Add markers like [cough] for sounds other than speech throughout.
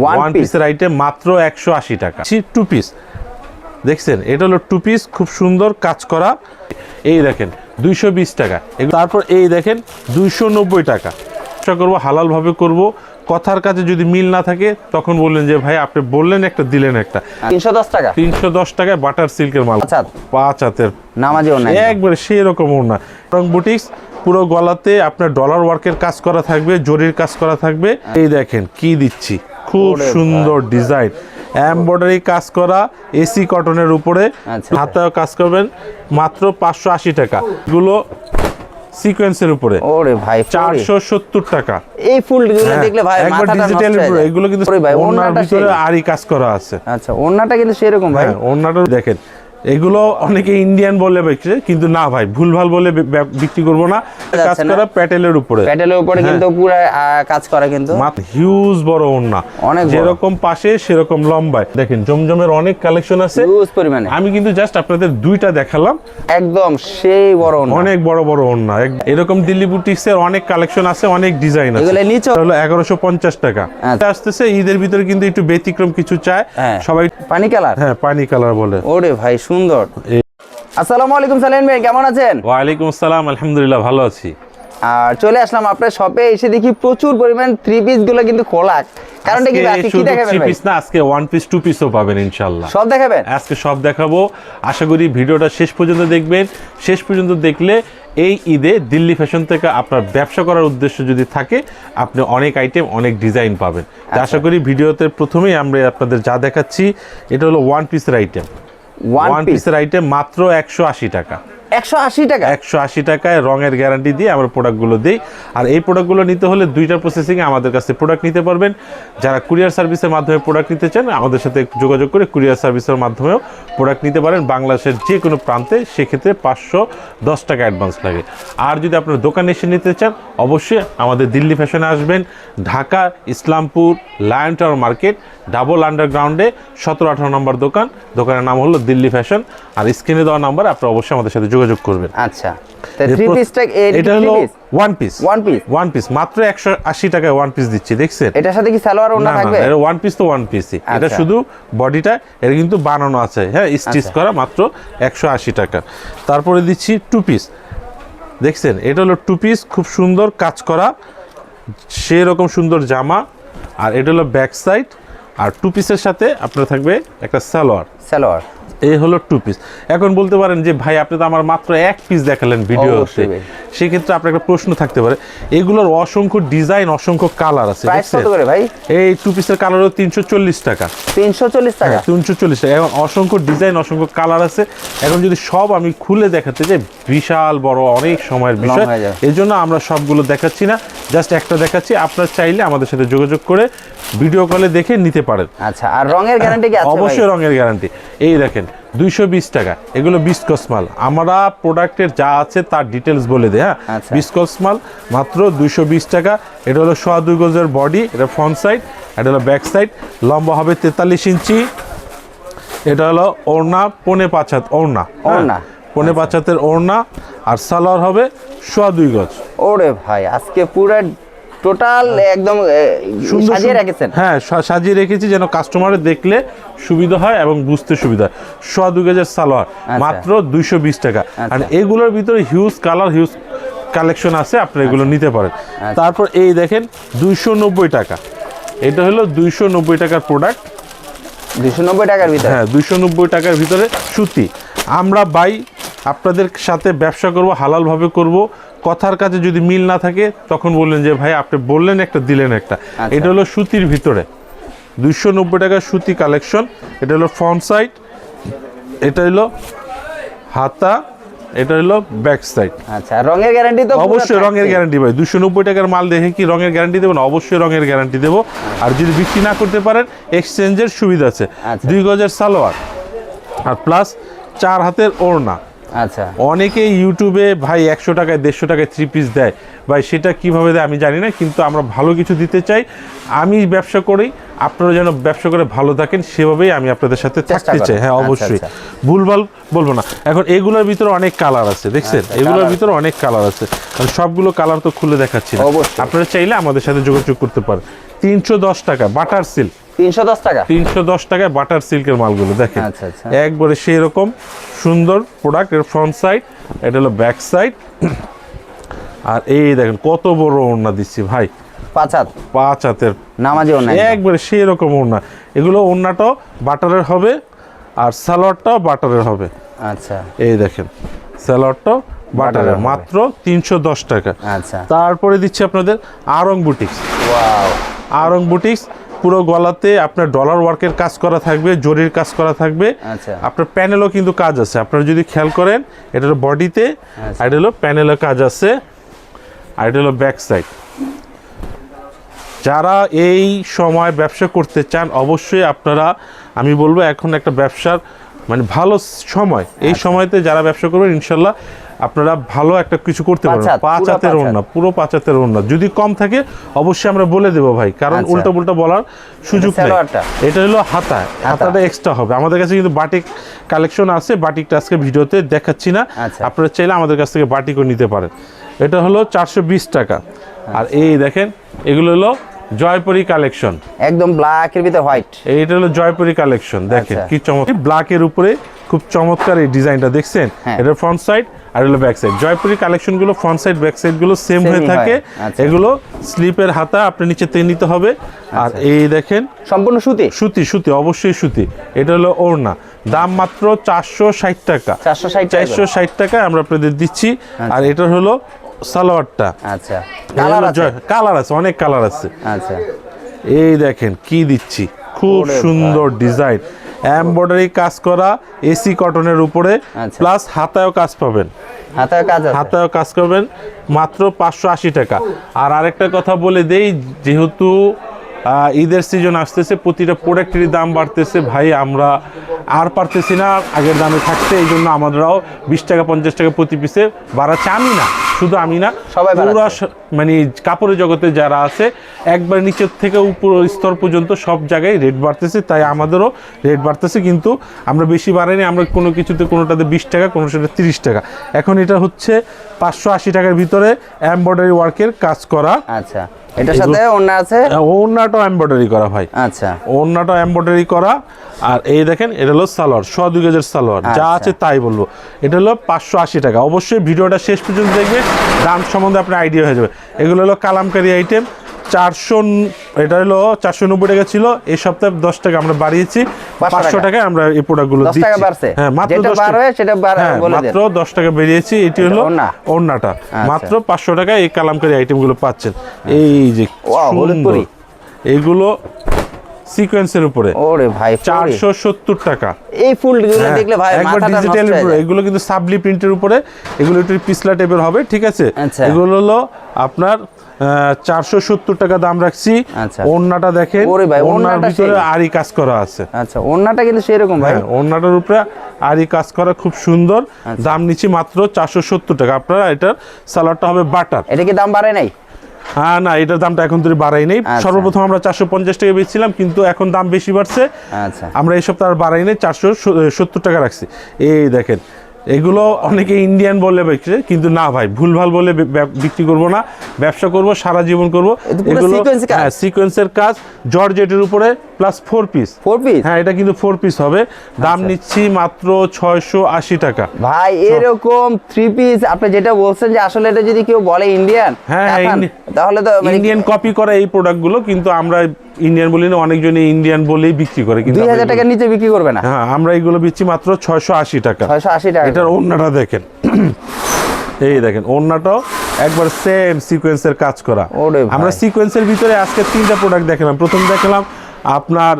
One পিসের item মাত্র একশো আশি টাকা। টু পিস দেখছেন? এটা হলো টু পিস খুব সুন্দর কাজ করা। এই দেখেন দুইশো বিশ টাকা। তারপর এই দেখেন দুইশো নব্বই টাকা। চেষ্টা করব হালালভাবে করব। কথার কাছে যদি মিল না থাকে তখন বললেন যে ভাই আপনি বললেন একটা দিলেন একটা। তিনশো দশ টাকা। তিনশো দশ টাকায় বাটার সিল্কের মাল। পাঁচ হাতের। নামাজিও নাই একবারে সেই রকম না রং বুটিক্স পুরো গলাতে আপনার ডলার ওয়ার্কের কাজ করা থাকবে জরির কাজ করা থাকবে। এই দেখেন কি দিচ্ছি। খুব সুন্দর ডিজাইন। এমব্রয়ডারি কাজ করা এসি কটনের উপরে হাতায় হাতেও কাজ করবেন মাত্র পাঁচশো আশি টাকা। এগুলো সিকোয়েন্সের উপরে। ওরে ভাই চারশো সত্তর টাকা। এই ফুলগুলো হ্যাঁ, দেখলে ভাই একবার ডিজিটাল এগুলো কিন্তু ভাই ওনার ওন্নাটা ভিতরে। আরই কাজ করা আছে। আচ্ছা ওন্নাটা কিন্তু সেরকম ভাই। হ্যাঁ ওনাটা দেখেন। এগুলো অনেকে ইন্ডিয়ান বলে বিক্রি কিন্তু না ভাই ভুলভাল বলে বিক্রি করব না। কাজ করা প্যাটেলের উপরে। প্যাটেলের উপরে হ্যাঁ। কিন্তু পুরো কাজ করে কিন্তু। হিউজ বড় ওন্না অনেক যেরকম পাশে সেরকম লম্বায়। দেখেন জমজমের অনেক কালেকশন আছে। হিউজ পরিমাণে। আমি কিন্তু জাস্ট আপনাদের দুইটা দেখালাম। একদম সেই বড় ওন্না অনেক বড় বড় ওন্না এরকম দিল্লি বুটিক্সের অনেক কালেকশন আছে অনেক ডিজাইন আছে। এগুলো নিচে হলো এগারোশো পঞ্চাশ টাকা। আচ্ছা। আসতেছে ঈদের ভিতরে কিন্তু একটু ব্যতিক্রম কিছু চায়। হ্যাঁ। সবাই পানি কালার? হ্যাঁ পানি কালার বলে। ওরে ভাই সুন্দর। আসসালামু আলাইকুম সালেম ভাই কেমন আছেন? ওয়ালাইকুম আসসালাম আলহামদুলিল্লাহ ভালো আছি। আর চলে আসলাম আপনার শপে এসে দেখি প্রচুর পরিমাণ থ্রি পিসগুলো কিন্তু খোলা কারণটা কি আজকে কি দেখাবেন থ্রি পিস না আজকে ওয়ান পিস টু পিসও পাবেন ইনশাল্লাহ সব দেখাবেন? আজকে সব দেখাবো। আশা করি ভিডিওটা শেষ পর্যন্ত দেখবেন। শেষ পর্যন্ত দেখলে এই ঈদে দিল্লি ফ্যাশন থেকে আপনার ব্যবসা করার উদ্দেশ্য যদি থাকে আপনি অনেক আইটেম অনেক ডিজাইন পাবেন। আশা করি ভিডিওতে প্রথমেই আমরা আপনাদের যা দেখাচ্ছি এটা হলো ওয়ান পিসের আইটেম ওয়ান ওয়ান পিস পিসের আইটেম মাত্র একশো আশি টাকা। একশো আশি টাকা। একশো আশি টাকায় রঙের গ্যারান্টি দিয়ে আমরা প্রোডাক্টগুলো দিই। আর এই প্রোডাক্টগুলো নিতে হলে দুইটা প্রসেসিংয়ে আমাদের কাছে প্রোডাক্ট নিতে পারবেন। যারা সার্ভিসের মাধ্যমে প্রোডাক্ট নিতে চান, আমাদের সাথে যোগাযোগ করে সার্ভিসের মাধ্যমেও প্রোডাক্ট নিতে পারেন। বাংলাদেশের যে কোনো প্রান্তে সেক্ষেত্রে পাঁচশো দশ টাকা অ্যাডভান্স লাগে। আর যদি আপনার দোকানে এসে নিতে চান, অবশ্যই আমাদের দিল্লি ফ্যাশনে আসবেন। Dhaka, Islampur lion tower market double আন্ডারগ্রাউন্ডে সতেরো আঠারো নম্বর দোকান। দোকানের নাম হলো দিল্লি ফ্যাশন আর স্ক্রিনে দেওয়া নাম্বার আপনারা অবশ্যই আমাদের সাথে যোগাযোগ করবেন। আচ্ছা এটা হলো one piece one piece one piece মাত্র একশো আশি টাকায় ওয়ান পিস দিচ্ছি দেখছেন? এটার সাথে কি সালোয়ার ওন্না না না থাকবে? এটা ওয়ান পিস তো ওয়ান পিসই এটা। শুধু বডিটা এটা কিন্তু বানানো আছে। হ্যাঁ স্টিচ। করা মাত্র একশো আশি টাকা। তারপরে দিচ্ছি টু পিস দেখছেন এটা হলো টু পিস খুব সুন্দর কাজ করা। সেরকম সুন্দর জামা। আর এটা হলো ব্যাক সাইড আর টু পিসের সাথে আপনার থাকবে একটা সালোয়ার। সালোয়ার। এই হলো টু পিস এখন বলতে পারেন যে ভাই আপনি তো আমার মাত্র এক পিস দেখালেন ভিডিওতে। সেক্ষেত্রে আপনার একটা প্রশ্ন থাকতে পারে এগুলোর অসংখ্য ডিজাইন অসংখ্য কালার আছে ভাই? এই টু পিসের কালার হলো তিনশো চল্লিশ টাকা। তিনশো চল্লিশ টাকা? তিনশো চল্লিশ টাকা। এবং অসংখ্য ডিজাইন অসংখ্য কালার আছে। এখন যদি সব আমি খুলে দেখাতে যাই বিশাল বড় অনেক সময়ের বিষয়। হয়ে। এই জন্য আমরা সবগুলো দেখাচ্ছি না। জাস্ট একটা দেখাচ্ছি আপনার চাইলে আমাদের সাথে যোগাযোগ করে ভিডিও কলে দেখে নিতে পারেন। আচ্ছা আর রঙের গ্যারান্টি কি আছে অবশ্যই রঙের গ্যারান্টি এই দেখেন দুইশো বিশ টাকা এগুলো বিস্কস মাল। আমরা প্রোডাক্টের যা আছে তার ডিটেলস বলে দিই হ্যাঁ? আচ্ছা। বিস্কস মাল মাত্র দুইশো বিশ টাকা। এটা হলো সোয়া দুই গজের বডি এটা ফ্রন্ট সাইড এটা হলো ব্যাক সাইড লম্বা হবে তেতাল্লিশ ইঞ্চি। এটা হলো ওড়না পনে পাঁচ হাত ওড়না হ্যাঁ? ওড়না। পনে পাঁচ হাতের ওড়না আর সালোয়ার হবে সোয়া দুই গজ। ওরে ভাই আজকে পুরো টোটাল একদম সুন্দর সাজিয়ে রেখেছেন? হ্যাঁ সাজিয়ে রেখেছি যেন কাস্টমারের দেখলে সুবিধা হয় এবং বুঝতে সুবিধা হয়। সোয়া দুই গজের সালোয়ার মাত্র দুইশো বিশ টাকা। আর এগুলোর ভিতরে হিউজ কালার হিউজ কালেকশন আছে আপনি এগুলো নিতে পারেন। তারপর এই দেখেন দুইশো নব্বই টাকা। এটা হলো দুইশো নব্বই টাকার প্রোডাক্ট দুশো নব্বই টাকার ভিতরে? হ্যাঁ দুইশো নব্বই টাকার ভিতরে সুতি। আমরা বাই আপনাদের সাথে ব্যবসা করব হালালভাবে করব। কথার কাছে যদি মিল না থাকে তখন বললেন যে ভাই আপনি বললেন একটা দিলেন একটা। আচ্ছা। এটা হলো সুতির ভিতরে। দুইশো নব্বই টাকার সুতি কালেকশন। এটা হলো ফ্রন্ট সাইড। এটা হলো হাতা। এটা হলো ব্যাক সাইড। আচ্ছা রঙের গ্যারান্টি তো অবশ্যই রঙের। গ্যারান্টি ভাই। দুশো নব্বই টাকার মাল দেখে কি রঙের গ্যারান্টি দেবো না? অবশ্যই রঙের গ্যারান্টি দেবো। আর যদি বিক্রি না করতে পারেন এক্সচেঞ্জের সুবিধা আছে। আচ্ছা। দুই গজের সালোয়ার। আর প্লাস চার হাতের ওড়না। আচ্ছা। অনেকে ইউটিউবে ভাই একশো টাকায় দেড়শো টাকায় থ্রি পিস দেয়। ভাই সেটা কীভাবে দেয় আমি জানি না কিন্তু আমরা ভালো কিছু দিতে চাই। আমি ব্যবসা করি আপনারা যেন ব্যবসা করে ভালো থাকেন সেভাবেই আমি আপনাদের সাথে থাকতে চাই। হ্যাঁ আচ্ছা, অবশ্যই। আচ্ছা। ভুলভাল বলব না। এখন এগুলোর ভিতরে অনেক কালার আছে দেখছেন? আচ্ছা, এগুলোর ভিতরে অনেক কালার আছে। সবগুলো কালার তো খুলে দেখাচ্ছি। আপনারা চাইলে আমাদের সাথে যোগাযোগ করতে পারেন। তিনশো দশ টাকা বাটার সিল্ক তিনশো দশ টাকা? তিনশো দশ টাকায় বাটার সিল্কের মালগুলো দেখেন। আচ্ছা, আচ্ছা। একবারে সেই রকম সুন্দর প্রোডাক্টের ফ্রন্ট সাইড এটা হলো ব্যাক সাইড আর এই দেখেন কত বড় ওড়না দিচ্ছি ভাই। পাঁচ হাত। পাঁচ হাতের। নামাজিও নাই একবারে সেই রকম ওড়না। এগুলো ওড়নাটাও বাটারের হবে আর সালোয়ারটাও বাটারের হবে। আচ্ছা। এই দেখেন সালোয়ারটাও বাটারের মাত্র তিনশো দশ টাকা। আচ্ছা। তারপরে দিচ্ছি আপনাদের Aarong boutiques wow Aarong boutiques পুরো গলাতে আপনার ডলার ওয়ার্কের কাজ করা থাকবে জরির কাজ করা থাকবে আচ্ছা। আপনার প্যানেলও কিন্তু কাজ আছে আপনারা যদি খেয়াল করেন এটা হলো বডিতে। আর এটা হলো প্যানেলও কাজ আছে আর এটা হলো ব্যাক সাইড যারা এই সময় ব্যবসা করতে চান অবশ্যই আপনারা আমি বলব এখন একটা ব্যবসার মানে ভালো সময় এই আচ্ছা। সময়তে যারা ব্যবসা করবেন ইনশাল্লাহ আপনারা ভালো একটা কিছু করতে হাত, পাঁচ পুরো হাতের ওড়না পুরো পাঁচ হাতের ওড়না। যদি কম থাকে অবশ্যই আমরা বলে দেবো ভাই কারণ আচ্ছা। উল্টা পুল্টা বলার সুযোগ নেই। এটা হলো হাতা। হাতাটা এক্সট্রা হবে। আমাদের কাছে কিন্তু বাটিক কালেকশন আছে। বাটিকটা আজকে ভিডিওতে দেখাচ্ছি না। আচ্ছা। আপনারা চাইলে আমাদের কাছ থেকে বাটিকও নিতে পারেন। এটা হলো চারশো বিশ টাকা। আর এই দেখেন এগুলো হলো জয়পুরি কালেকশন একদম ব্ল্যাকের ভিতরে হোয়াইট এইটা হলো জয়পুরি কালেকশন দেখেন আচ্ছা। কি চমৎকার ব্ল্যাকের উপরে খুব চমৎকার এই ডিজাইনটা দেখছেন? হ্যাঁ। এটা ফ্রন্ট সাইড আর হলো ব্যাক সাইড জয়পুরি কালেকশনগুলো ফ্রন্ট সাইড ব্যাক সাইডগুলো সেম হয়ে থাকে। আচ্ছা। এগুলো স্লিপের হাতা আপনি নিচে থেকে নিতে হবে। আর আচ্ছা। এই দেখেন সম্পূর্ণ সুতি? সুতি সুতি অবশ্যই সুতি। এটা হলো ওড়না। দাম মাত্র চারশো ষাট টাকা। চারশো ষাট টাকা। আমরা আপনাদের দিচ্ছি। আর এটা হলো সালোয়ারটা। আচ্ছা। কালার আছে? কালার আছে অনেক কালার আছে। আচ্ছা। এই দেখেন কি দিচ্ছি? খুব সুন্দর ডিজাইন এমব্রয়ডারি কাজ করা এসি কটনের উপরে আচ্ছা। প্লাস হাতায়ও কাজ পাবেন। হাতায় কাজ হাতায়ও কাজ করবেন মাত্র পাঁচশো আশি টাকা। আর আরেকটা কথা বলে দেই যেহেতু ঈদের সিজন আসতেছে প্রতিটা প্রোডাক্টেরই দাম বাড়তেছে। ভাই আমরা আর পারতেছি না আগের দামে থাকতে এই জন্য আমরাও বিশ টাকা পঞ্চাশ টাকা প্রতি পিসে বাড়াচ্ছে। আমি না শুধু আমি না সবাই পুরা মানে কাপড়ের জগতে যারা আছে একবার নিচের থেকে উপর স্তর পর্যন্ত সব জায়গায় রেট বাড়তেছে তাই আমাদেরও রেট বাড়তেছে কিন্তু আমরা বেশি বাড়াইনি আমরা কোনো কিছুতে কোনোটাতে বিশ টাকা কোনো সেটা তিরিশ টাকা। এখন এটা হচ্ছে পাঁচশো আশি টাকার ভিতরে এমব্রয়ডারি ওয়ার্কের কাজ করা। আচ্ছা। এটার সাথে ওন্না আছে? ওন্নাটাও এমব্রয়ডারি করা ভাই। আচ্ছা। ওড়নাটা এমব্রয়ডারি করা। আর এই দেখেন এটা হলো সালোয়ার শ দুই গেজের সালোয়ার। যা আচ্ছা। আছে তাই বলব। এটা হলো পাঁচশো আশি টাকা। অবশ্যই ভিডিওটা শেষ পর্যন্ত দেখবে দাম সম্বন্ধে আপনার আইডিয়া হয়ে যাবে। এগুলো হলো কালামকারি আইটেম চারশো এটা হলো চারশো নব্বই টাকা ছিল। এই সপ্তাহে দশ টাকা আমরা বাড়িয়েছি। পাঁচশো টাকায় আমরা এই প্রোডাক্টগুলো দিচ্ছি। হ্যাঁ মাত্র দশ টাকা। হয় মাত্র দশ টাকা বেরিয়েছি। এটি হলো ওড়না? ওড়নাটা। মাত্র পাঁচশো টাকায় এই কালামকারি আইটেমগুলো পাচ্ছেন। এই যে। এইগুলো সিকোয়েন্সের উপরে। ওরে ভাই চারশো সত্তর টাকা। এই ফুলগুলো হ্যাঁ, দেখলে ভাই একবার ডিজিটাল এগুলো কিন্তু সাবলি প্রিন্টের উপরে। এগুলো একটু পিছলা টাইপের হবে ঠিক আছে? আচ্ছা। এগুলো হলো আপনার চারশো সত্তর টাকা দাম রাখছি। আচ্ছা। দেখেন ওড়নাটা ভিতরে আরি কাজ করা আছে। আচ্ছা ওন্নাটা কিন্তু সেরকম ভাই। হ্যাঁ উপরে আরি কাজ করা খুব সুন্দর। আচ্ছা। দাম নিচ্ছি মাত্র চারশো সত্তর টাকা। আপনারা এটার সালোয়ারটা হবে বাটার। এটা কি দাম বাড়ে নাই? হ্যাঁ না এটার দামটা এখন তো বাড়াই নেই। আচ্ছা। সর্বপ্রথম আমরা চারশো পঞ্চাশ টাকা বেচছিলাম কিন্তু এখন দাম বেশি বাড়ছে। আমরা এই সপ্তাহ আর বাড়াই নেই চারশো সত্তর টাকা রাখছি। এই দেখেন এগুলো অনেকে ইন্ডিয়ান বলে বিক্রি কিন্তু না ভাই ভুলভাল বলে বিক্রি করব না ব্যবসা করব সারা জীবন করব। এ তো পুরো sequence কাজ। হ্যাঁ সিকোয়েন্সের কাজ। জর্জেটের উপরে plus four piece four piece হ্যাঁ এটা কিন্তু ফোর পিস হবে। দাম আচ্ছা। নিচ্ছি মাত্র ছয়শো আশি টাকা। ভাই এরকম থ্রি পিস আপনি যেটা বলছেন যে আসলে এটা যদি কেউ বলে ইন্ডিয়ান হ্যাঁ, হ্যাঁ, তাহলে তো মানে ইন্ডিয়ান কপি করা এই প্রোডাক্টগুলো কিন্তু আমরা ইন্ডিয়ান বলি না অনেকজনই ইন্ডিয়ান বলেই বিক্রি করে কিন্তু দুই আমরা হাজার এগুলো- টাকার নিচে বিক্রি করবে না? হ্যাঁ আমরা এগুলো বিচ্ছি মাত্র ছয়শো আশি টাকা। ছয়শো আশি টাকা। এটার ওড়নাটা দেখেন। এই দেখেন ওড়নাটাও একবার সেম সিকোয়েন্সের কাজ করা। আমরা সিকোয়েন্সের ভিতরে আজকে তিনটা প্রোডাক্ট দেখালাম। প্রথম দেখালাম আপনার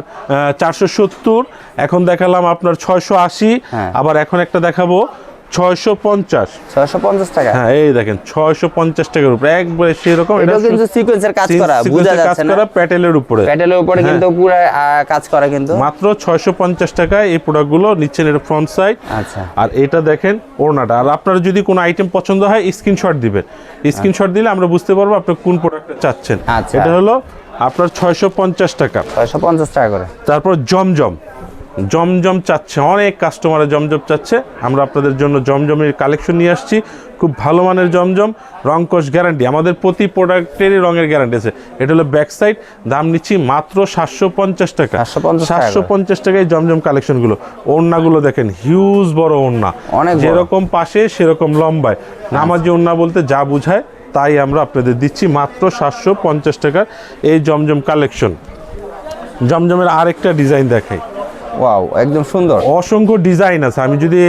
চারশো সত্তর এখন দেখালাম আপনার ছয়শো আশি। হ্যাঁ। আবার এখন একটা দেখাবো ছয়শো পঞ্চাশ। ছয়শো পঞ্চাশ টাকা? হ্যাঁ এই দেখেন ছয়শো পঞ্চাশ টাকার উপরে একবারে সেরকম এটাও কিন্তু সিকোয়েন্সের কাজ করা বোঝা যাচ্ছে না? প্যাটেলের উপরে। প্যাটেলের উপরে হ্যাঁ। কিন্তু পুরো কাজ করা কিন্তু। মাত্র ছয়শো পঞ্চাশ টাকায় এই প্রোডাক্টগুলো নিচ্ছেন এটা ফ্রন্ট সাইড আচ্ছা। আর এটা দেখেন ওড়নাটা। আর আপনার যদি কোনো আইটেম পছন্দ হয় স্ক্রিনশট দিবেন। স্ক্রিনশট দিলে আমরা বুঝতে পারব আপনি কোন প্রোডাক্টটা চাচ্ছেন। আচ্ছা। এটা হলো আপনার ছয়শো পঞ্চাশ টাকা। ছয়শো পঞ্চাশ টাকা করে। তারপর জমজম। জমজম চাচ্ছে অনেক কাস্টমারে জমজম চাচ্ছে। আমরা আপনাদের জন্য জমজমের কালেকশন নিয়ে আসছি। খুব ভালো মানের জমজম রংকশ গ্যারান্টি আমাদের প্রতি প্রোডাক্টেরই রঙের গ্যারান্টি আছে। এটা হলো ব্যাক সাইড দাম নিচ্ছি মাত্র সাতশো পঞ্চাশ টাকা। সাতশো। পঞ্চাশ টাকায় জমজম কালেকশনগুলো ওড়নাগুলো দেখেন হিউজ বড় ওড়না। অনেক যেরকম পাশে সেরকম লম্বায়। নামাজি ওড়না বলতে যা বুঝায় তাই আমরা আপনাদের দিচ্ছি মাত্র সাতশো পঞ্চাশ টাকার এই জমজম কালেকশন জমজমের আরেকটা ডিজাইন দেখাই। ওয়াও একদম সুন্দর। অসংখ্য ডিজাইন আছে। আমি যদি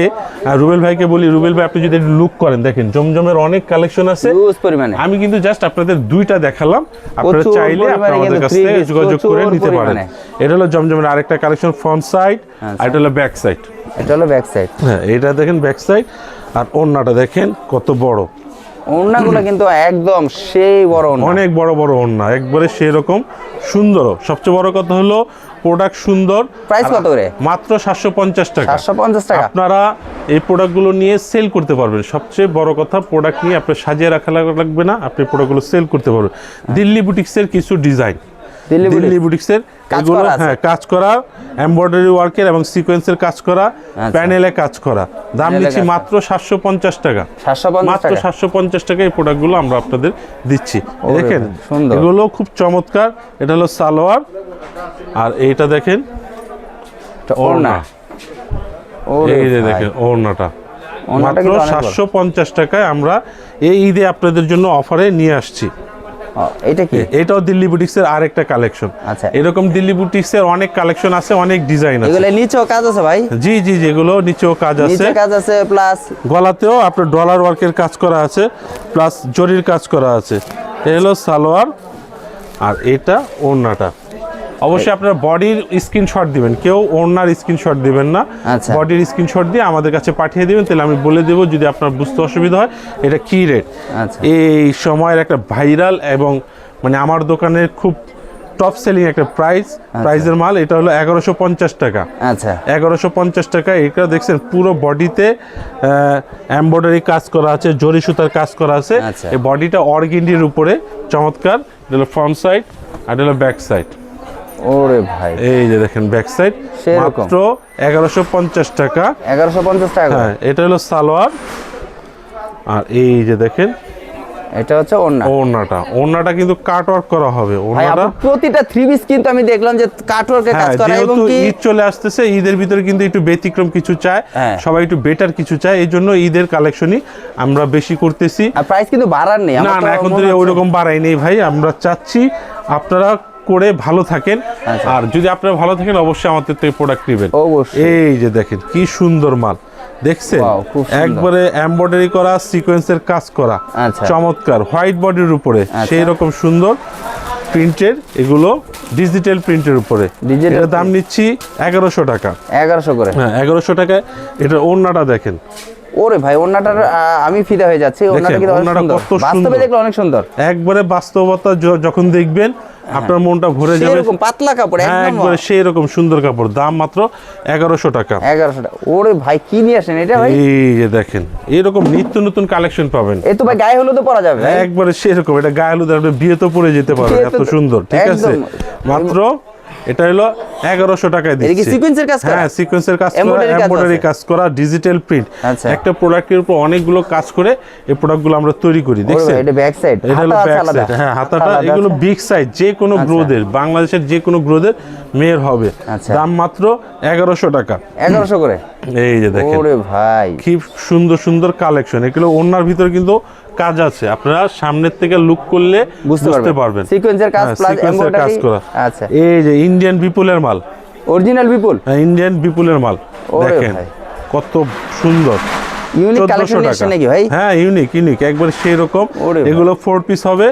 রুবেল ভাইকে বলি রুবেল ভাই আপনি যদি লুক করেন দেখেন জমজমের অনেক কালেকশন আছে। পরিমাণে। আমি কিন্তু জাস্ট আপনাদের দুইটা দেখালাম। আপনারা চাইলে আপনারা আমাদের কাছ থেকে যোগাযোগ করে নিতে পারেন। এটা হলো জমজমের আরেকটা কালেকশন ফ্রন্ট সাইড আর এটা হলো ব্যাক সাইড এটা হলো ব্যাক সাইড হ্যাঁ এটা দেখেন ব্যাক সাইড আর ওড়নাটা দেখেন কত বড়। ওড়নাগুলো কিন্তু একদম সেই বড় অনেক বড় বড় ওড়না একবারে সেরকম সুন্দর। সবচেয়ে বড় কথা হলো প্রোডাক্ট সুন্দর। প্রাইস কত করে? মাত্র সাতশো পঞ্চাশ টাকা। সাতশো পঞ্চাশ টাকা। আপনারা এই প্রোডাক্টগুলো নিয়ে সেল করতে পারবেন। সবচেয়ে বড় কথা প্রোডাক্ট নিয়ে আপনি সাজিয়ে রাখা লাগবে না আপনি প্রোডাক্টগুলো সেল করতে পারবেন। দিল্লি বুটিক্সের কিছু ডিজাইন দিল্লি বুটিক্সের এগুলো হ্যাঁ কাজ করা এমব্রয়ডারি ওয়ার্কের এবং সিকোয়েন্সের কাজ করা প্যানেলে কাজ করা। দাম নিচ্ছি মাত্র সাতশো পঞ্চাশ টাকা। মাত্র সাতশো পঞ্চাশ টাকা এই প্রোডাক্টগুলো আমরা আপনাদের দিচ্ছি। দেখেন এগুলো খুব চমৎকার। এটা হলো সালোয়ার। আর এইটা দেখেন ওড়না। এই যে দেখেন ওড়নাটা। মাত্র। সাতশো পঞ্চাশ টাকায় আমরা এই ঈদে আপনাদের জন্য অফারে নিয়ে আসছি। এটা কি? এটাও দিল্লি বুটিক্সের আরেকটা কালেকশন। আচ্ছা। এরকম দিল্লি বুটিক্সের অনেক কালেকশন আছে অনেক ডিজাইন আছে। এগুলো নিচেও কাজ আছে ভাই? জি জি যেগুলো নিচেও কাজ আছে। নিচে কাজ আছে প্লাস গলাতেও আপনার ডলার ওয়ার্কের কাজ করা আছে প্লাস জরির কাজ করা আছে। এ হলো সালোয়ার আর এটা ওড়নাটা। অবশ্যই আপনার বডির স্ক্রিনশট দিবেন। কেউ ওড়নার স্ক্রিনশট দিবেন না। আচ্ছা। বডির স্ক্রিনশট দিয়ে আমাদের কাছে পাঠিয়ে দিবেন। তাহলে আমি বলে দেবো যদি আপনার বুঝতে অসুবিধা হয় এটা কি রেট? আচ্ছা। এই সময়ের একটা ভাইরাল এবং মানে আমার দোকানের খুব টপ সেলিং একটা প্রাইস প্রাইসের মাল এটা হলো এগারোশো পঞ্চাশ টাকা। আচ্ছা। এগারোশো পঞ্চাশ টাকা এটা দেখছেন পুরো বডিতে এমব্রয়ডারি কাজ করা আছে জরি সুতার কাজ করা আছে। আচ্ছা। এই বডিটা অর্গিন্ডির উপরে চমৎকার। এটা হলো ফ্রন্ট সাইড আর এটা হলো ব্যাক সাইড ওরে ভাই। এই যে দেখেন ব্যাক সাইড মাত্র এগারোশো পঞ্চাশ টাকা। এগারোশো পঞ্চাশ টাকা হ্যাঁ এটা হলো সালোয়ার। আর এই যে দেখেন এটা হচ্ছে ওড়না। ওড়নাটা। ওড়নাটা কিন্তু কাট ওয়ার্ক করা হবে আপনার প্রতিটা থ্রি পিস কিন্তু আমি দেখলাম যে কাটওয়ার্কের কাজ হ্যাঁ করা এবং যেহেতু কি ঈদ চলে আসতেছে ঈদের ভিতরে কিন্তু একটু ব্যতিক্রম কিছু চায়। হ্যাঁ। সবাই একটু বেটার কিছু চায়। এই জন্য ঈদের কালেকশনই আমরা বেশি করতেছি। আর প্রাইস কিন্তু বাড়ার নেই। না না এখন তো ওইরকম বাড়াই নেই ভাই। আমরা চাচ্ছি আপনারা করে ভালো থাকেন। আচ্ছা। আর যদি আপনারা ভালো থাকেন অবশ্যই আমাদের থেকে প্রোডাক্ট নেবেন। এই যে দেখেন কি সুন্দর মাল। দেখছেন। একবারে এমব্রয়ডারি করা সিকোয়েন্সের কাজ করা। আচ্ছা। চমৎকার। হোয়াইট বডির উপরে আচ্ছা। সেই রকম সুন্দর প্রিন্টের এগুলো ডিজিটাল প্রিন্টের উপরে। এটার দাম নিচ্ছি এগারোশো টাকা। এগারোশো করে। হ্যাঁ এগারোশো টাকায় এটা ওড়নাটা দেখেন। ওরে ভাই ওড়নাটার আমি ফিদা হয়ে যাচ্ছি। ওড়নাটা কিন্তু অনেক সুন্দর। বাস্তবে দেখলে অনেক সুন্দর। একবারে বাস্তবতা যখন দেখবেন আপনার মনটা ভরে যাবে। পাতলা কাপড় হ্যাঁ একদম সেই রকম সুন্দর কাপড়। দাম মাত্র এগারোশো টাকা। এগারোশো টাকা। ওরে ভাই কি নিয়ে আসেন এটা ভাই? এই যে দেখেন এরকম নিত্য নতুন কালেকশন পাবেন। এই তো ভাই গায়ে হলুদও পরা যাবে। একবারে সেরকম এটা গায়ে হলুদ আপনি বিয়ে তো পরে যেতে পারবেন এত সুন্দর ঠিক আছে? মাত্র এটা হলো এগারোশো টাকায় দিচ্ছি। সিকোয়েন্সের কাজ হ্যাঁ সিকোয়েন্সের কাজ করা কাজ এমব্রয়ডারি কাজ করা ডিজিটাল প্রিন্ট আচ্ছা। একটা প্রোডাক্টের উপর অনেকগুলো কাজ করে এই প্রোডাক্টগুলো আমরা তৈরি করি দেখছেন? এটা ব্যাক সাইড এটা হলো ব্যাক সাইড হ্যাঁ হাতাটা এগুলো বিগ সাইজ যে কোনো গ্রোদের বাংলাদেশের যে কোনো গ্রোদের মেয়ের হবে। আচ্ছা। দাম মাত্র এগারোশো টাকা। এগারোশো করে? এই যে দেখেন। ওরে ভাই। কি সুন্দর সুন্দর কালেকশন এগুলো ওনার ভিতরে কিন্তু কাজ আছে। আপনারা সামনের থেকে লুক করলে বুঝতে পারবেন। সিকোয়েন্সের কাজ প্লাস plus কাজ করা। আচ্ছা। এই যে ইন্ডিয়ান বিপুলের মাল। অরিজিনাল বিপুল হ্যাঁ, ইন্ডিয়ান বিপুলের মাল। দেখেন কত সুন্দর। Unique collection. নাকি ভাই? হ্যাঁ ইউনিক ইউনিক একবার সেই রকম এগুলো ফোর পিস হবে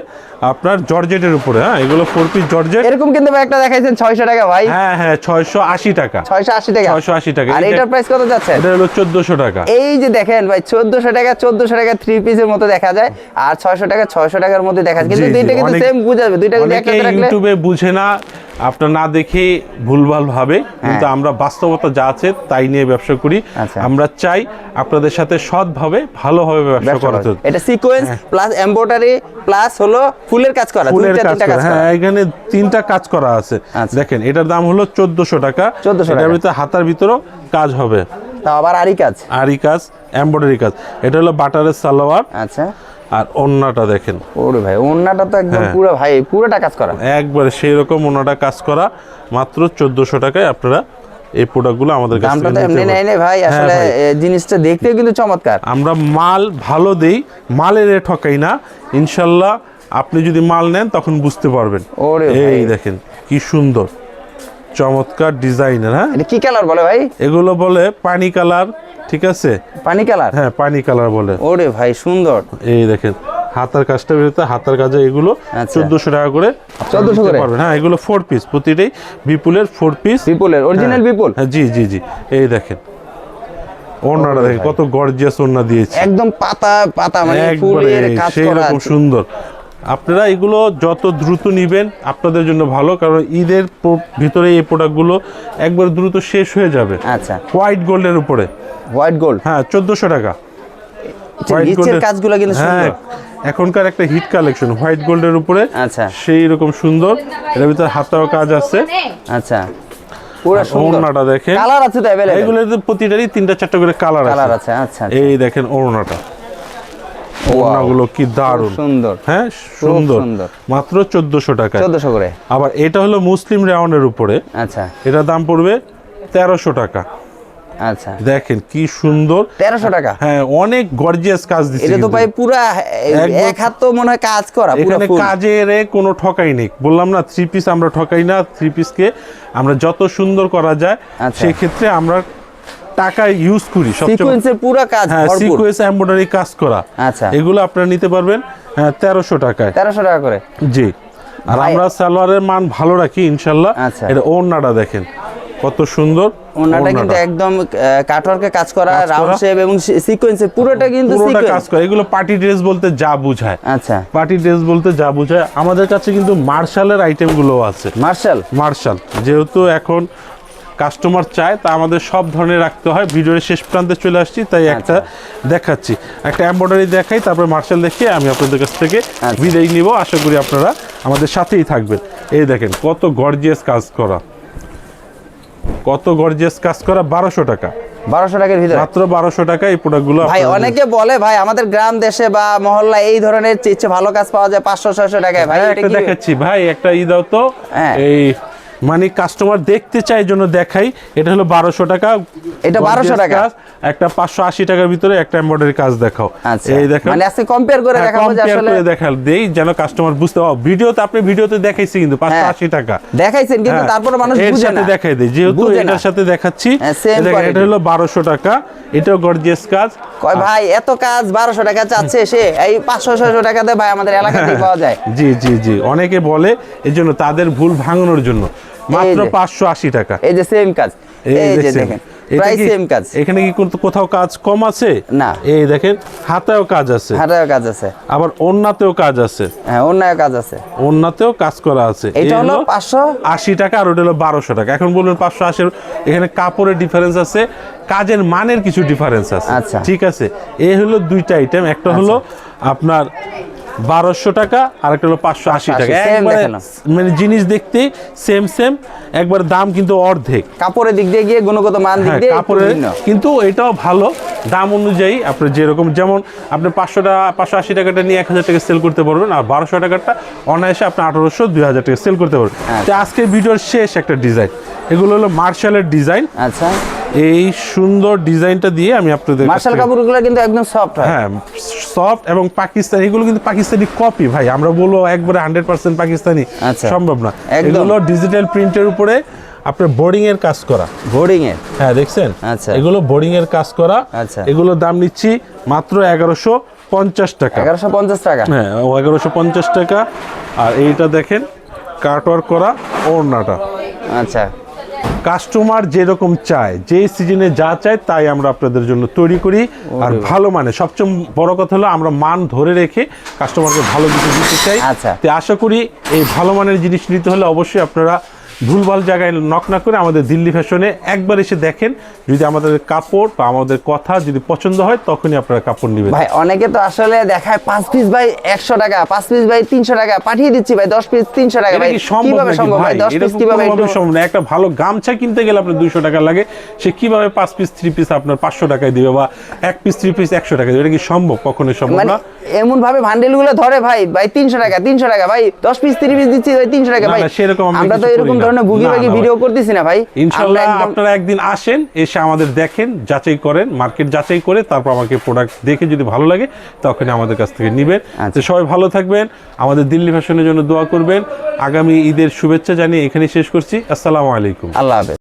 আপনার জর্জেটের উপরে হ্যাঁ? এগুলো ফোর পিস জর্জেট। এরকম কিন্তু ভাই একটা দেখাইছেন ছয়শো টাকা ভাই। হ্যাঁ হ্যাঁ ছয়শো আশি টাকা। ছয়শো আশি টাকা। 680 টাকা। আর এটার প্রাইস কত যাচ্ছে? এটা হলো চোদ্দশো টাকা। এই যে দেখেন ভাই চোদ্দশো টাকা চোদ্দশো টাকা থ্রি পিসের মতো দেখা যায়। আর ছয়শো টাকা ছয়শো টাকার মধ্যে দেখা যায়। কিন্তু দুইটা কিন্তু সেম বুঝাবে। দুইটা কিন্তু একসাথে রাখলে ইউটিউবে বুঝে না। আপনার না দেখে ভুলভাল ভাবে কিন্তু আমরা বাস্তবতা যা আছে তাই নিয়ে ব্যবসা করি। হ্যাঁ। আচ্ছা। আমরা চাই আপনাদের সাথে সৎভাবে ভালোভাবে ব্যবসা করা। এটা সিকোয়েন্স প্লাস এমব্রয়ডারি প্লাস হলো ফুলের কাজ করা। ফুলের কাজ করা। হ্যাঁ এখানে তিনটা কাজ করা আছে। আচ্ছা। দেখেন এটার দাম হলো চোদ্দশো টাকা। 1400 এটার টাকা। ভিতরে হাতার ভিতরেও কাজ হবে। তাও আবার আরই কাজ। আরি কাজ এমব্রয়ডারি কাজ। এটা হলো বাটারের সালোয়ার। আচ্ছা। আর ওন্নাটা দেখেন। ওরে ভাই ওন্নাটা তো একদম হ্যাঁ। পুরো ভাই পুরোটা কাজ করা। একবারে সেই রকম ওনাটা কাজ করা মাত্র চোদ্দশো টাকায় আপনারা এই প্রোডাক্টগুলো আমাদের কাছ দামটা এমনি নেই পারবেন। ভাই হ্যাঁ আসলে জিনিসটা দেখতেও কিন্তু চমৎকার। আমরা মাল ভালো দেই মালের ঠকাই না। ইনশাল্লাহ আপনি যদি মাল নেন তখন বুঝতে পারবেন। ওরে এই দেখেন কি সুন্দর। চমৎকার ডিজাইনের হ্যাঁ? এটা কি কালার বলে ভাই? এগুলো বলে পানি কালার ঠিক আছে? পানি কালার? হ্যাঁ পানি কালার বলে। ওরে ভাই সুন্দর। এই দেখেন হাতার কাজটা বেরোতে হাতার কাজে এগুলো আচ্ছা। চোদ্দশো টাকা করে আপনারা 1400 নিতে করে? পারবেন। হ্যাঁ এগুলো ফোর পিস প্রতিটাই বিপুলের ফোর পিস বিপুলের অরিজিনাল বিপুল? হ্যাঁ জি জি জি। এই দেখেন ওড়নাটা দেখেন কত গর্জিয়াস ওড়না দিয়েছে। একদম পাতা পাতা মানে ফুলের কাজ করা সুন্দর। আপনারা এগুলো যত দ্রুত নিবেন আপনাদের জন্য ভালো কারণ ঈদের পো- ভিতরে এই প্রোডাক্টগুলো একবার দ্রুত শেষ হয়ে যাবে আচ্ছা হোয়াইট গোল্ডের উপরে হোয়াইট গোল্ড হ্যাঁ চোদ্দশো টাকা White নিচের gold-এর- কাজগুলো কিন্তু হ্যাঁ সুন্দর এখনকার একটা হিট কালেকশন হোয়াইট গোল্ডের উপরে আচ্ছা সেই রকম সুন্দর এর ভিতরে হাতাও কাজ আছে আচ্ছা পুরো আর সুন্দর ওড়নাটা দেখেন কালার আছে তো अवेलेबल এগুলোর প্রতিটারই তিনটা চারটা করে কালার কালার আছে আছে আচ্ছা আচ্ছা। এই দেখেন ওড়নাটা Wow, ওড়নাগুলো কি দারুণ। সুন্দর। হ্যাঁ সুন্দর। মাত্র চোদ্দশো টাকা 1400 করে? আবার এটা হলো মুসলিম রেওয়ানের উপরে। আচ্ছা। এটার দাম পড়বে তেরোশো টাকা। আচ্ছা। দেখেন কি সুন্দর। 1300 টাকা? হ্যাঁ অনেক গর্জিয়াস কাজ দিচ্ছে এটা তো ভাই পুরা এক হাত তো মনে হয় কাজ করা পুরো এখানে কাজের কোনো ঠকাই নেই। বললাম না থ্রি পিস আমরা ঠকাই না থ্রি পিসকে আমরা যত সুন্দর করা যায় আচ্ছা। সেই ক্ষেত্রে আমরা টাকা ইউজ করি সিকোয়েন্সের পুরো কাজ হ্যাঁ সিকোয়েন্স এমব্রয়ডারি কাজ করা। আচ্ছা। এগুলো আপনারা নিতে পারবেন হ্যাঁ তেরোশো টাকায়। 1300 টাকা করে? জি। আর আমরা সালোয়ারের মান ভালো রাখি ইনশাল্লাহ। আচ্ছা। এটা ওড়নাটা দেখেন কত সুন্দর ওনাটা কিন্তু একদম কাটওয়ার্কে কাজ করা রাউন্ড শেপ এবং সিকোয়েন্সে পুরোটা কিন্তু কাজ করে। এগুলো পার্টি ড্রেস বলতে যা বুঝায়। আচ্ছা। পার্টি ড্রেস বলতে যা বুঝায়। আমাদের কাছে কিন্তু মার্শালের আইটেমগুলো আছে। মার্শাল মার্শাল যেহেতু এখন কাস্টমার চায় তা আমাদের সব ধরনের রাখতে হয়। ভিডিওর শেষ প্রান্তে চলে আসছি তাই একটা দেখাচ্ছি। একটা এমব্রয়ডারি দেখাই তারপরে মার্শাল দেখিয়ে আমি আপনাদের কাছ থেকে আচ্ছা। বিদায় নিব। আশা করি আপনারা আমাদের সাথেই থাকবেন। এই দেখেন কত গর্জিয়াস কাজ করা। কত গর্জিয়াস কাজ করা বারোশো টাকা। বারোশো টাকার ভিতরে? মাত্র বারোশো টাকা এই প্রোডাক্টগুলো ভাই অনেকে বলে ভাই আমাদের গ্রাম দেশে বা মহল্লা এই ধরনের ভালো কাজ পাওয়া যায় পাঁচশো ছয়শো টাকায়। ভাই ভাই একটা দেখাচ্ছি। ভাই একটা ই দাও তো। হ্যাঁ। এই মানে কাস্টমার দেখতে চাই জন্য দেখাই। এটা হলো বারোশো টাকা। এটা 1200 Gorgeous টাকা? একটা পাঁচশো আশি টাকার ভিতরে একটা এমব্রয়ডারি কাজ দেখাও। আচ্ছা। এই দেখেন। মানে আজকে কম্পেয়ার করে হ্যাঁ, দেখাবো করে দেখাল। দেই যেন কাস্টমার বুঝতে পারো। ভিডিওতে আপনি ভিডিওতে দেখাইছি কিন্তু পাঁচশো হ্যাঁ। আশি টাকা। দেখাইছেন কিন্তু হ্যাঁ, তারপরে মানুষ বুঝে সাথে দেখাই দিই। যেহেতু এটার সাথে দেখাচ্ছি। এটা হলো বারোশো টাকা। এটাও গর্জিয়াস কাজ। কয় ভাই এত কাজ বারোশো টাকা চাচ্ছে সে। এই পাঁচশো ছয়শো টাকা দিয়ে ভাই আমাদের এলাকাতেই [laughs] পাওয়া যায়। জি জি জি। অনেকে বলে এই জন্য তাদের ভুল ভাঙানোর জন্য। মাত্র যে। পাঁচশো আশি টাকা। এই যে সেম কাজ। এই যে দেখেন প্রায় সেম কাজ। এখানে কি কোথাও কাজ কম আছে? না। এই দেখেন হাতেও কাজ আছে। হাটাও কাজ আছে। আবার কাজ আছে। হ্যাঁ কাজ আছে। কাজ করা আছে। এটা হলো টাকা আর ওটা হলো বারোশো টাকা। এখন বলবেন এখানে কাপড়ের ডিফারেন্স আছে কাজের মানের কিছু ডিফারেন্স আছে। আচ্ছা। ঠিক আছে? এই হলো দুইটা আইটেম একটা হলো আপনার বারোশো টাকা আর একটা হলো পাঁচশো আশি টাকা। 580, same একবারে দেখালাম। মানে জিনিস দেখতে সেম সেম একবার দাম কিন্তু অর্ধেক। কাপড়ের দিক দিয়ে গিয়ে গুণগত মান দিক হ্যাঁ দিয়ে কাপড়ের কিন্তু এটাও ভালো। দাম অনুযায়ী আপনি যেরকম যেমন আপনি পাঁচশো টাকা পাঁচশো আশি টাকাটা নিয়ে এক হাজার টাকা সেল করতে পারবেন আর বারোশো টাকাটা অনায়াসে আপনি আঠারোশো দুই হাজার টাকা সেল করতে পারবেন। আচ্ছা। তো আজকের ভিডিওর শেষ একটা ডিজাইন এগুলো হলো মার্শালের ডিজাইন আচ্ছা। এই সুন্দর ডিজাইনটা দিয়ে আমি আপনাদের মার্শাল কাপড়গুলো কিন্তু একদম সফট হয়। হ্যাঁ সফট এবং পাকিস্তানি এগুলো কিন্তু পাকিস্তানি কপি ভাই। আমরা বলব একবারে হান্ড্রেড পার্সেন্ট পাকিস্তানি আচ্ছা। সম্ভব না। এগুলো ডিজিটাল প্রিন্টের উপরে আপনার বোর্ডিং এর কাজ করা। বোর্ডিং এর? হ্যাঁ দেখছেন? আচ্ছা। এগুলো বোর্ডিং এর কাজ করা। আচ্ছা। এগুলোর দাম নিচ্ছি মাত্র এগারোশো পঞ্চাশ টাকা। এগারোশো পঞ্চাশ টাকা? হ্যাঁ এগারোশো পঞ্চাশ টাকা। আর এইটা দেখেন কাটওয়ার্ক করা ওড়নাটা। আচ্ছা। কাস্টমার যেরকম চায় যে সিজনে যা চায় তাই আমরা আপনাদের জন্য তৈরি করি। আর ভালো মানে সবচেয়ে বড় কথা হলো আমরা মান ধরে রেখে কাস্টমারকে ভালো কিছু দিতে চাই। আচ্ছা। তো আশা করি এই ভালো মানের জিনিস নিতে হলে অবশ্যই আপনারা ভুলভাল জায়গায় নক না করে আমাদের দিল্লি ফ্যাশনে একবার এসে দেখেন। যদি আমাদের কাপড় বা আমাদের কথা যদি পছন্দ হয় তখনই আপনারা কাপড় নেবেন। ভাই অনেকে তো আসলে দেখায় পাঁচ পিস ভাই একশো টাকা পাঁচ পিস ভাই তিনশো টাকা পাঠিয়ে দিচ্ছি ভাই দশ পিস তিনশো টাকা ভাই। সম্ভব কীভাবে সম্ভব ভাই? দশ পিস কীভাবে একটু- সম্ভব না। একটা ভালো গামছা কিনতে গেলে আপনার দুইশো টাকা লাগে। সে কীভাবে পাঁচ পিস থ্রি পিস আপনার পাঁচশো টাকায় দিবে বা এক পিস থ্রি পিস একশো টাকা দিবে? এটা কি সম্ভব? কখনোই সম্ভব মানে না। এমন ভাবে ভান্ডেলগুলো ধরে ভাই ভাই তিনশো টাকা তিনশো টাকা ভাই দশ পিস তিরিশ পিস দিচ্ছি ভাই তিনশো টাকা ভাই। সেরকম আমরা তো এরকম। ধরনের ভুগি ভাগি। ভিডিও করতেছি না ভাই। ইনশাল্লাহ আপনারা একদিন আসেন এসে আমাদের দেখেন যাচাই করেন মার্কেট যাচাই করে তারপর আমাকে প্রোডাক্ট দেখে যদি ভালো লাগে তখন আমাদের কাছ থেকে নিবেন। আচ্ছা। তো সবাই ভালো থাকবেন আমাদের দিল্লি ফ্যাশনের জন্য দোয়া করবেন। আগামী ঈদের শুভেচ্ছা জানিয়ে এখানে শেষ করছি। আসসালামু আলাইকুম। আল্লাহ হাফেজ।